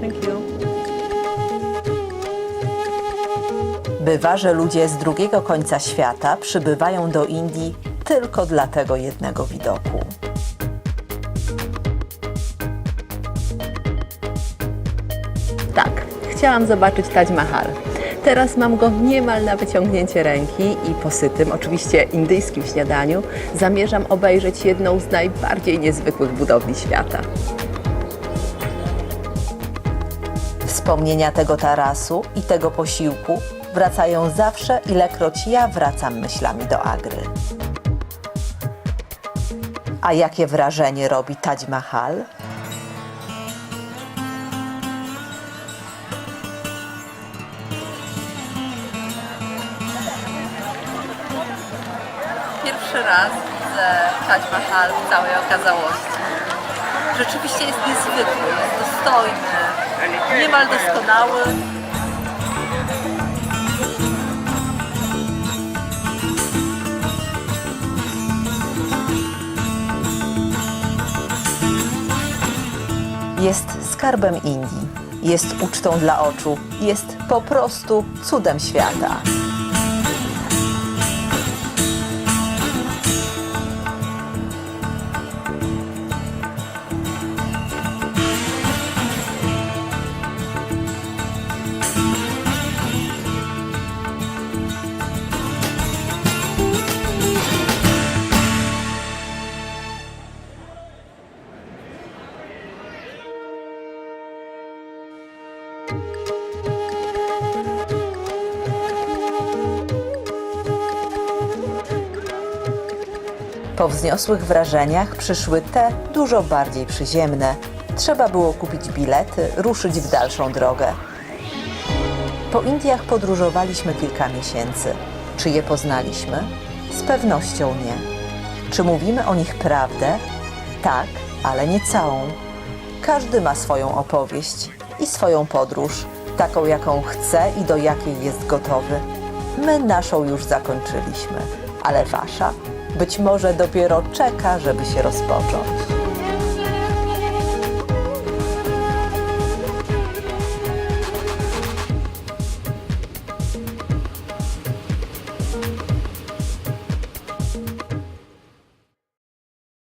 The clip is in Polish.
Thank you. Bywa, że ludzie z drugiego końca świata przybywają do Indii tylko dla tego jednego widoku. Tak, chciałam zobaczyć Taj Mahal. Teraz mam go niemal na wyciągnięcie ręki i po sytym, oczywiście indyjskim śniadaniu, zamierzam obejrzeć jedną z najbardziej niezwykłych budowli świata. Wspomnienia tego tarasu i tego posiłku wracają zawsze, ilekroć ja wracam myślami do Agry. A jakie wrażenie robi Taj Mahal? Pierwszy raz widzę Taj Mahal w całej okazałości. Rzeczywiście jest niezwykły, jest dostojny, niemal doskonały. Jest skarbem Indii, jest ucztą dla oczu, jest po prostu cudem świata. Po wzniosłych wrażeniach przyszły te dużo bardziej przyziemne. Trzeba było kupić bilety, ruszyć w dalszą drogę. Po Indiach podróżowaliśmy kilka miesięcy. Czy je poznaliśmy? Z pewnością nie. Czy mówimy o nich prawdę? Tak, ale nie całą. Każdy ma swoją opowieść i swoją podróż, taką jaką chce i do jakiej jest gotowy. My naszą już zakończyliśmy, ale wasza być może dopiero czeka, żeby się rozpocząć.